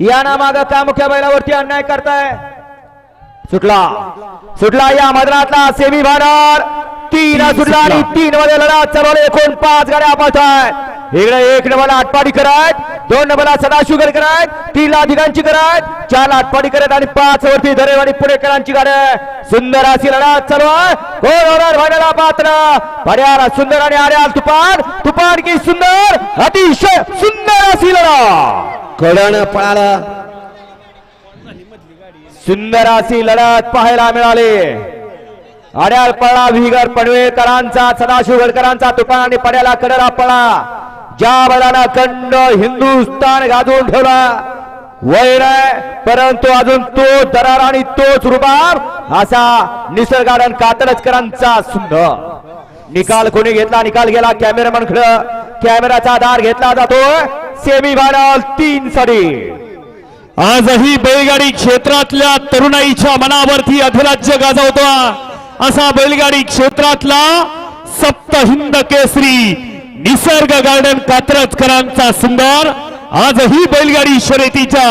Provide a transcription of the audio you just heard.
या ना माग का मुख्य बैलावरती अन्याय करताय? सुटला. सुटला या मैदानातला सेमी फायनल तीन सुटला आणि तीन मध्ये लढा. चालवले एकूण पाच गाड्या पाहताय इकडे एक नंबरला आटपाडी करत दोन नंबरला सदाशिवकर करत तीन ला अधिकांची करत चार ला आटपाडी करत आणि पाच वरती दरेवाडी पुणेकरांची गाड्या सुंदर अशी लढा. चालू आहे कोण होणार भाड्याला पात्र. भाड्याला सुंदर आणि आर्याल तुफान. तुफान की सुंदर. अतिशय सुंदर अशी लढा. कडन पळाला. सुंदर अशी लढत पाहायला मिळाली. अड्याळ पळा विगर पडवेकरांचा सदाशिवगडकरांचा तुफान आणि पड्याला कडला पळा. ज्या बलाला कंड हिंदुस्थान गाजून ठेवला वैर परंतु अजून तो दरार आणि तोच रुबाब असा निसर्गाडन कातडचकरांचा सुंदर निकाल कोणी घेतला? निकाल गेला कॅमेरामन खड. कॅमेराचा आधार घेतला जातो सेमी फायनल तीन साठी आजही बैलगाडी क्षेत्रातल्या तरुणाईच्या मनावरती अधिराज्य गाजवतो असा बैलगाडी क्षेत्रातला सप्त हिंद केसरी निसर्ग गार्डन कात्रजकरांचा सुंदर. आजही बैलगाडी शर्यतीच्या